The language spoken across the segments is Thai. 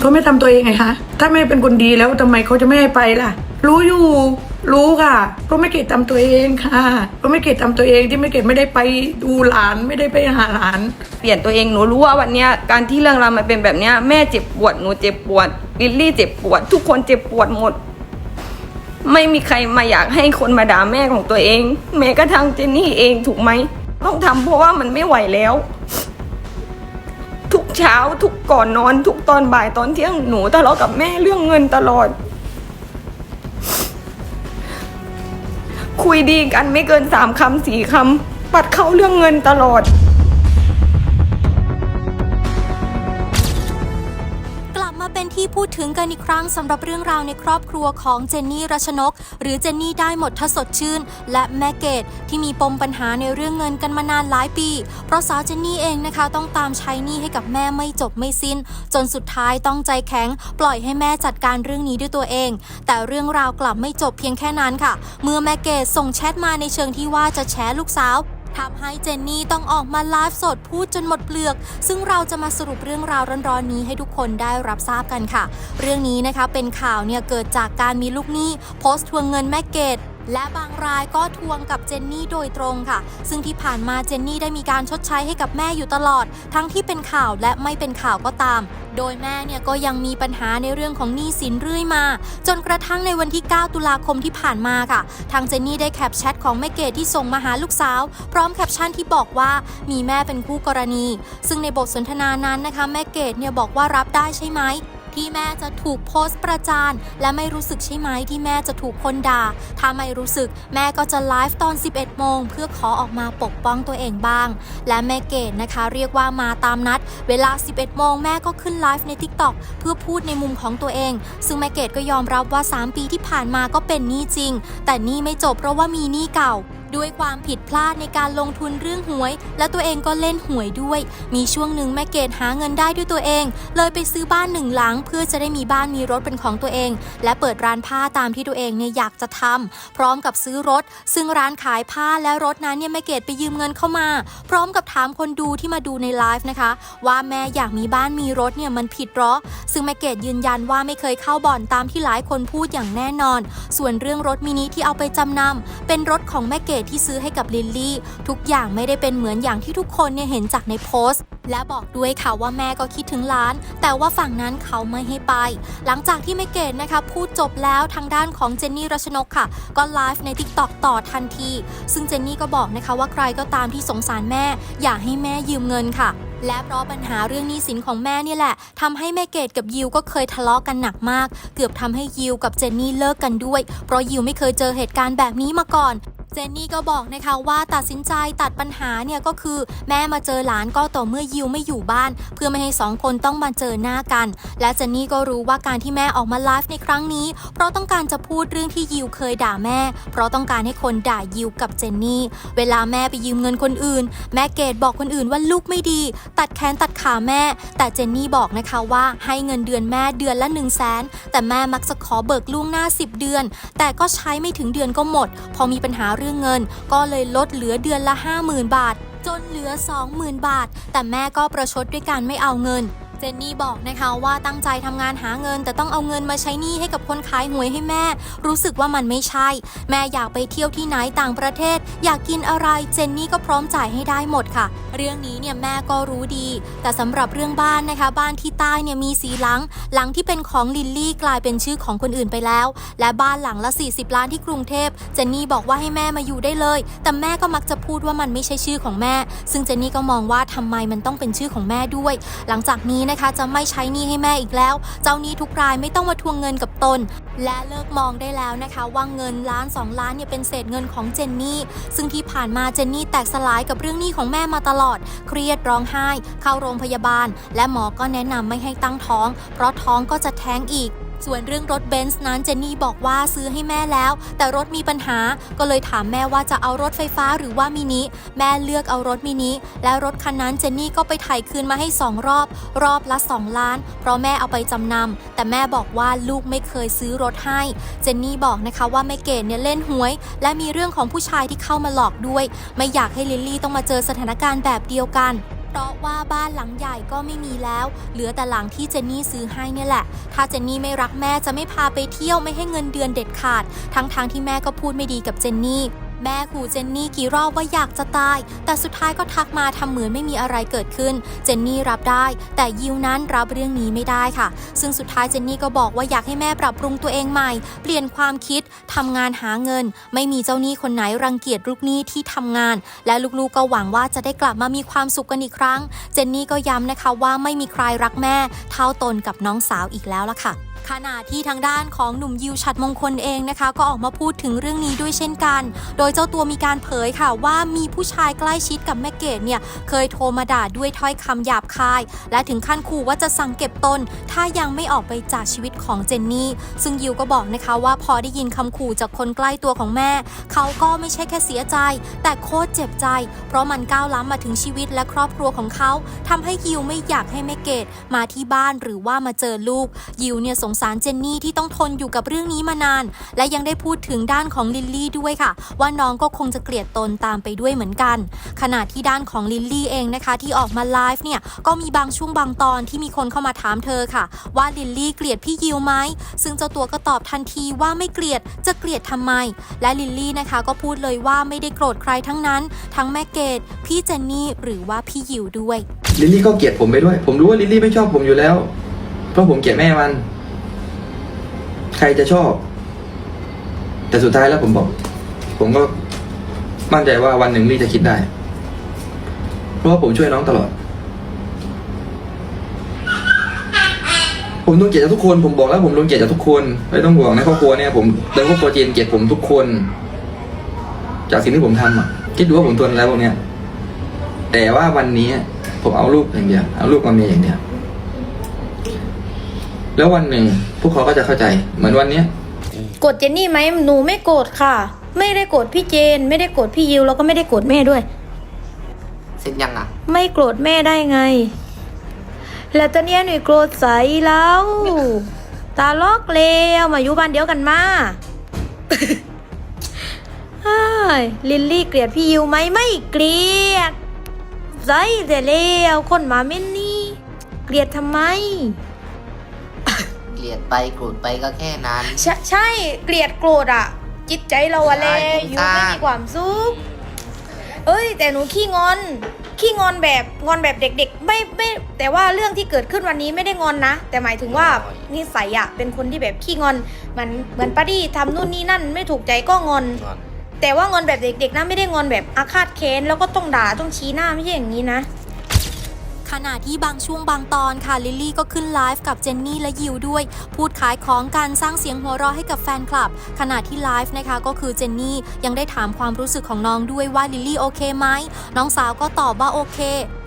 เขาไม่ทำตัวเองไงคะ ถ้าแม่เป็นคนดีแล้วทำไมเขาจะไม่ให้ไปล่ะ รู้อยู่ รู้ค่ะเพราะไม่เกดทำตัวเองค่ะเพราะไม่เกดทำตัวเองที่ไม่เกดไม่ได้ไปดูหลานไม่ได้ไปหาหลาน เปลี่ยนตัวเองหนูรู้ว่าวันเนี้ยการที่เรื่องราวมันเป็นแบบเนี้ยแม่เจ็บปวดหนูเจ็บปวดลิลลี่เจ็บปวด ทุกคนเจ็บปวดหมด ไม่มีใครมาอยากให้คนมาด่าแม่ของตัวเอง แม้กระทั่งเจนนี่เองถูกไหมต้องทำเพราะว่ามันไม่ไหวแล้ว เช้าทุกก่อนนอนทุกตอนบ่ายตอนเที่ยงหนูทะเลาะกับแม่เรื่องเงินตลอด คุยดีกันไม่เกินสามคำสี่คำปัดเข้าเรื่องเงินตลอด ที่พูดถึงกันอีกครั้งสำหรับเรื่องราวในครอบครัวของเจนนี่รัชนก หรือเจนนี่ได้หมดทสดชื่น และแม่เกดที่มีปมปัญหาในเรื่องเงินกันมานานหลายปี เพราะสาวเจนนี่เองนะคะต้องตามใช้หนี้ให้กับแม่ไม่จบไม่สิ้น จนสุดท้ายต้องใจแข็ง ปล่อยให้แม่จัดการเรื่องนี้ด้วยตัวเอง แต่เรื่องราวกลับไม่จบเพียงแค่นั้นค่ะ เมื่อแม่เกดส่งแชทมาในเชิงที่ว่าจะแฉลูกสาว ทำให้เจนนี่ต้องออกมาไลฟ์สดพูดจนหมดเปลือก ซึ่งเราจะมาสรุปเรื่องราวร้อนๆนี้ให้ทุกคนได้รับทราบกันค่ะ เรื่องนี้นะคะเป็นข่าวเนี่ยเกิดจากการมีลูกหนี้โพสต์ทวงเงินแม่เกด และบางรายก็ทวงกับเจนนี่โดยตรงค่ะ ซึ่งที่ผ่านมาเจนนี่ได้มีการชดใช้ให้กับแม่อยู่ตลอด ทั้งที่เป็นข่าวและไม่เป็นข่าวก็ตาม โดยแม่เนี่ยก็ยังมีปัญหาในเรื่องของหนี้สินเรื่อยมา จนกระทั่งในวันที่ 9 ตุลาคมที่ผ่านมาค่ะ ทางเจนนี่ได้แคปแชทของแม่เกดที่ส่งมาหาลูกสาว พร้อมแคปชั่นที่บอกว่ามีแม่เป็นคู่กรณี ซึ่งในบทสนทนานั้นนะคะแม่เกดเนี่ยบอกว่ารับได้ใช่ไหม ที่แม่จะถูกโพสต์ประจาน และไม่รู้สึกใช่ไหมที่แม่จะถูกคนด่า ถ้าไม่รู้สึกแม่ก็จะไลฟ์ตอน 11 โมง เพื่อขอออกมาปกป้องตัวเองบ้าง และแม่เกดนะคะเรียกว่ามาตามนัด เวลา 11 โมงแม่ก็ขึ้นไลฟ์ใน TikTok เพื่อพูดในมุมของตัวเอง ซึ่งแม่เกดก็ยอมรับว่า 3 ปีที่ผ่านมาก็เป็นหนี้จริง แต่หนี้ไม่จบเพราะว่ามีหนี้เก่า ด้วยความผิดพลาดในการลงทุนเรื่องหวย และตัวเองก็เล่นหวยด้วย มีช่วงหนึ่งแม่เกดหาเงินได้ด้วยตัวเอง เลยไปซื้อบ้านหนึ่งหลัง เพื่อจะได้มีบ้านมีรถเป็นของตัวเอง และเปิดร้านผ้าตามที่ตัวเองเนี่ยอยากจะทำพร้อมกับซื้อรถ ซึ่งร้านขายผ้าและรถนั้นเนี่ยแม่เกดไปยืมเงินเข้ามา พร้อมกับถามคนดูที่มาดูในไลฟ์นะคะ ว่าแม่อยากมีบ้านมีรถเนี่ยมันผิดหรอ ซึ่งแม่เกดยืนยันว่าไม่เคยเข้าบ่อนตามที่หลายคนพูดอย่างแน่นอน ส่วนเรื่องรถมินิที่เอาไปจำนำเป็นรถของแม่เกดที่ซื้อให้กับลิลลี่ ทุกอย่างไม่ได้เป็นเหมือนอย่างที่ทุกคนเนี่ยเห็นจากในโพสต์ และบอกด้วยค่ะว่าแม่ก็คิดถึงร้าน แต่ว่าฝั่งนั้นเขาไม่ให้ไป หลังจากที่แม่เกดนะคะพูดจบแล้วทางด้านของเจนนี่รัชนกค่ะ ก็ไลฟ์ใน t ิ k t o k ต่อทันที ซึ่งเจนนี่ก็บอกนะคะว่าใครก็ตามที่สงสารแม่ อย่าให้แม่ยืมเงินค่ะและเพราะปัญหาเรื่องหนี้สินของแม่นี่แหละทำให้แม่เกดกับยิวก็เคยทะเลาะกันหนักมาก เกือบทำให้ยิวกับเจนนี่เลิกกันด้วย เพราะยิวไม่เคยเจอเหตุการณ์แบบนี้มาก่อน เจนนี่ก็บอกนะคะว่าตัดสินใจตัดปัญหาเนี่ยก็คือแม่มาเจอหลานก็ต่อเมื่อยิวไม่อยู่บ้าน เพื่อไม่ให้สองคนต้องมาเจอหน้ากัน และเจนนี่ก็รู้ว่าการที่แม่ออกมาไลฟ์ในครั้งนี้ เพราะต้องการจะพูดเรื่องที่ยิวเคยด่าแม่ เพราะต้องการให้คนด่ายิวกับเจนนี่ เวลาแม่ไปยืมเงินคนอื่น แม่เกดบอกคนอื่นว่าลูกไม่ดี ตัดแขนตัดขาแม่ แต่เจนนี่บอกนะคะว่าให้เงินเดือนแม่เดือนละ1นึ่งแสนแต่แม่มักจะขอเบิกล่วงหน้า 10 เดือน แต่ก็ใช้ไม่ถึงเดือนก็หมด พอมีปัญหาเรื่องเงิน ก็เลยลดเหลือเดือนละ 50,000 บาท จนเหลือ 20,000 บาท แต่แม่ก็ประชดด้วยการไม่เอาเงิน เจนนี่บอกนะคะว่าตั้งใจทำงานหาเงิน แต่ต้องเอาเงินมาใช้หนี้ให้กับคนขายหวยให้แม่ รู้สึกว่ามันไม่ใช่ แม่อยากไปเที่ยวที่ไหนต่างประเทศ อยากกินอะไรเจนนี่ก็พร้อมจ่ายให้ได้หมดค่ะ เรื่องนี้เนี่ยแม่ก็รู้ดี แต่สำหรับเรื่องบ้านนะคะ บ้านที่ใต้เนี่ยมีสีหลัง หลังที่เป็นของลิลลี่กลายเป็นชื่อของคนอื่นไปแล้ว และบ้านหลังละ 40 ล้านที่กรุงเทพเจนนี่บอกว่าให้แม่มาอยู่ได้เลย แต่แม่ก็มักจะพูดว่ามันไม่ใช่ชื่อของแม่ ซึ่งเจนนี่ก็มองว่าทำไมมันต้องเป็นชื่อของแม่ด้วย หลังจากนี้นะคะ จะไม่ใช้หนี้ให้แม่อีกแล้ว เจ้าหนี้ทุกรายไม่ต้องมาทวงเงินกับตน และเลิกมองได้แล้วนะคะว่าเงินล้าน 2 ล้านเนี่ยเป็นเศษเงินของเจนนี่ ซึ่งที่ผ่านมาเจนนี่แตกสลายกับเรื่องหนี้ของแม่มาตลอด เครียดร้องไห้ เข้าโรงพยาบาล และหมอก็แนะนำไม่ให้ตั้งท้อง เพราะท้องก็จะแท้งอีก ส่วนเรื่องรถเบนซ์นั้นเจนนี่บอกว่าซื้อให้แม่แล้ว แต่รถมีปัญหาก็เลยถามแม่ว่าจะเอารถไฟฟ้าหรือว่ามินิแม่เลือกเอารถมินิและรถคันนั้นเจนนี่ก็ไปถ่ายคืนมาให้ 2 รอบ รอบละ 2 ล้าน เพราะแม่เอาไปจำนำแต่แม่บอกว่าลูกไม่เคยซื้อรถให้ เจนนี่บอกนะคะว่าแม่เกดเนี่ยเล่นหวย และมีเรื่องของผู้ชายที่เข้ามาหลอกด้วย ไม่อยากให้ลิลลี่ต้องมาเจอสถานการณ์แบบเดียวกัน เพราะว่าบ้านหลังใหญ่ก็ไม่มีแล้ว เหลือแต่หลังที่เจนนี่ซื้อให้เนี่ยแหละ ถ้าเจนนี่ไม่รักแม่จะไม่พาไปเที่ยวไม่ให้เงินเดือนเด็ดขาด ทั้งๆทที่แม่ก็พูดไม่ดีกับเจนนี่ แม่ขู่เจนนี่กี่รอบว่าอยากจะตาย แต่สุดท้ายก็ทักมาทำเหมือนไม่มีอะไรเกิดขึ้น เจนนี่รับได้ แต่ยิวนั้นรับเรื่องนี้ไม่ได้ค่ะ ซึ่งสุดท้ายเจนนี่ก็บอกว่าอยากให้แม่ปรับปรุงตัวเองใหม่ เปลี่ยนความคิดทำงานหาเงิน ไม่มีเจ้าหนี้คนไหนรังเกียจลูกหนี้ที่ทำงาน และลูกๆก็หวังว่าจะได้กลับมามีความสุขกันอีกครั้ง เจนนี่ก็ย้ำนะคะว่าไม่มีใครรักแม่ เท่าตนกับน้องสาวอีกแล้วล่ะค่ะ ขณะที่ทางด้านของหนุ่มยิวฉัดมงคลเองนะคะ ก็ออกมาพูดถึงเรื่องนี้ด้วยเช่นกัน โดยเจ้าตัวมีการเผยค่ะว่ามีผู้ชายใกล้ชิดกับแม่เกดเนี่ยเคยโทรมาด่าด้วยถ้อยคำหยาบคาย และถึงขั้นขู่ว่าจะสั่งเก็บตน ถ้ายังไม่ออกไปจากชีวิตของเจนนี่ ซึ่งยิวก็บอกนะคะว่าพอได้ยินคำขู่จากคนใกล้ตัวของแม่ เขาก็ไม่ใช่แค่เสียใจ แต่โคตรเจ็บใจ เพราะมันก้าวล้ำมาถึงชีวิตและครอบครัวของเขาทำให้ยิวไม่อยากให้แม่เกดมาที่บ้านหรือว่ามาเจอลูกยิวเนี่ยสงสารเจนนี่ที่ต้องทนอยู่กับเรื่องนี้มานาน และยังได้พูดถึงด้านของลิลลี่ด้วยค่ะ ว่าน้องก็คงจะเกลียดตนตามไปด้วยเหมือนกัน ขณะที่ด้านของลิลลี่เองนะคะ ที่ออกมาไลฟ์เนี่ยก็มีบางช่วงบางตอนที่มีคนเข้ามาถามเธอค่ะ ว่าลิลลี่เกลียดพี่ยิวไหมซึ่งเจ้าตัวก็ตอบทันทีว่าไม่เกลียดจะเกลียดทำไม และลิลลี่นะคะก็พูดเลยว่าไม่ได้โกรธใครทั้งนั้น ทั้งแม่เกดพี่เจนนี่หรือว่าพี่ยิวด้วยลิลลี่ก็เกลียดผมไปด้วย ผมรู้ว่าลิลลี่ไม่ชอบผมอยู่แล้ว เพราะผมเกลียดแม่มัน ใครจะชอบ แต่สุดท้ายแล้วผมบอก ผมก็มั่นใจว่าวันหนึ่งลี่จะคิดได้ เพราะว่าผมช่วยน้องตลอด ผมโดนเกลียดจากทุกคน ผมบอกแล้ว ผมโดนเกลียดจากทุกคนไม่ต้องห่วงในครอบครัวเนี่ยผมในครอบครัวจีนเกลียดผมทุกคน จากสิ่งที่ผมทำอะคิดดูว่าผมทนอะไรพวกเนี้ยแต่ว่าวันนี้ผมเอาลูกอย่างเดียวเอาลูกมาเมียอย่างเดียว แล้ววันหนึ่งพวกเขาก็จะเข้าใจ เหมือนวันเนี้ย โกรธเจนนี่ไหมหนูไม่โกรธค่ะ ไม่ได้โกรธพี่เจน ไม่ได้โกรธพี่ยิวแล้วก็ไม่ได้โกรธแม่ด้วย เสร็จยังอะ ไม่โกรธแม่ได้ไง แล้วตอนเนี้ยหนูโกรธใสแล้ว ตาลอกเลวมาอยู่บ้านเดียวกันมาเฮ้ยลิลลี่เกลียดพี่ยิวไหมไม่เกลียดใสแต่เลวคนหมาเม่นนี่ เกลียดทำไม เกลียดไปโกรธไปก็แค่นั้น ใช่ใช่เกลียดโกรธอะจิตใจเราอะเลใช่ยผมอยู่ทราบไม่มีความสุขเอ้ย แต่หนูขี้งอน ขี้งอนแบบงอนแบบเด็ก ๆ ไม่ไม่แต่ว่าเรื่องที่เกิดขึ้นวันนี้ไม่ได้งอนนะ แต่หมายถึงว่านิสัยอะเป็นคนที่แบบขี้งอนเหมือนเหมือนป้าดี้ทำนู่นนี่นั่น ไม่ถูกใจก็งอนงอนแต่ว่างอนแบบเด็กๆนะไม่ได้งอนแบบอาฆาตแค้นแล้วก็ต้องด่าต้องชี้หน้าไม่ใช่อย่างนี้นะ ขณะที่บางช่วงบางตอนค่ะลิลลี่ก็ขึ้นไลฟ์กับเจนนี่และยิวด้วย พูดขายของการสร้างเสียงหัวเราะให้กับแฟนคลับ ขณะที่ไลฟ์นะคะก็คือเจนนี่ยังได้ถามความรู้สึกของน้องด้วยว่าลิลลี่โอเคไหมน้องสาวก็ตอบว่าโอเค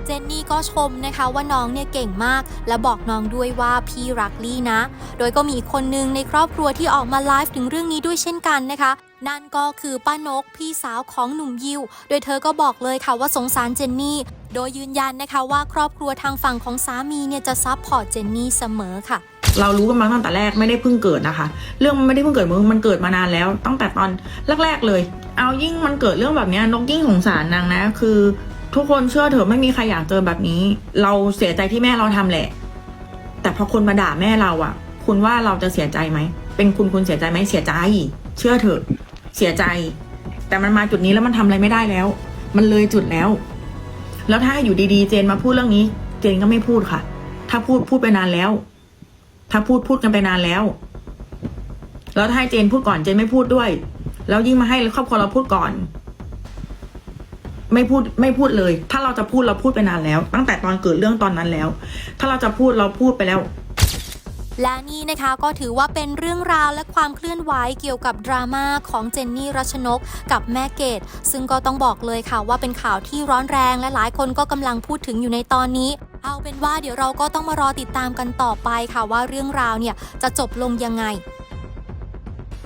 เจนนี่ก็ชมนะคะว่าน้องเนี่ยเก่งมาก และบอกน้องด้วยว่าพี่รักลี่นะ โดยก็มีอีกคนนึงในครอบครัวที่ออกมาไลฟ์ถึงเรื่องนี้ด้วยเช่นกันนะคะนั่นก็คือป้านกพี่สาวของหนุ่มยิว โดยเธอก็บอกเลยค่ะว่าสงสารเจนนี่ โดยยืนยันนะคะว่าครอบครัวทางฝั่งของสามีเนี่ยจะซับพอร์ตเจนนี่เสมอค่ะ เรารู้กันมาตั้งแต่แรกไม่ได้เพิ่งเกิดนะคะ เรื่องมันไม่ได้เพิ่งเกิดมึงมันเกิดมานานแล้ว ตั้งแต่ตอนแรกๆเลย เอายิ่งมันเกิดเรื่องแบบนี้นกยิ่งสงสารนางนะ คือ ทุกคนเชื่อเถอะไม่มีใครอยากเจอแบบนี้ เราเสียใจที่แม่เราทำแหละ แต่พอคนมาด่าแม่เราอะคุณว่าเราจะเสียใจไหม เป็นคุณคุณเสียใจไหมเสียใจ เชื่อเถอะ เสียใจ แต่มันมาจุดนี้แล้วมันทำอะไรไม่ได้แล้ว มันเลยจุดแล้ว แล้วถ้าอยู่ดีๆ เจนมาพูดเรื่องนี้ เจนก็ไม่พูดค่ะ ถ้าพูดพูดไปนานแล้ว ถ้าพูดพูดกันไปนานแล้ว แล้วถ้าให้เจนพูดก่อนเจนไม่พูดด้วย แล้วยิ่งมาให้ครอบครัวเราพูดก่อน ไม่พูดไม่พูดเลย ถ้าเราจะพูดเราพูดไปนานแล้ว ตั้งแต่ตอนเกิดเรื่องตอนนั้นแล้ว ถ้าเราจะพูดเราพูดไปแล้วและนี่นะคะก็ถือว่าเป็นเรื่องราวและความเคลื่อนไหวเกี่ยวกับดราม่าของเจนนี่รัชนก กับแม่เกดซึ่งก็ต้องบอกเลยค่ะว่าเป็นข่าวที่ร้อนแรงและหลายคนก็กำลังพูดถึงอยู่ในตอนนี้ เอาเป็นว่าเดี๋ยวเราก็ต้องมารอติดตามกันต่อไปค่ะว่าเรื่องราวเนี่ยจะจบลงยังไง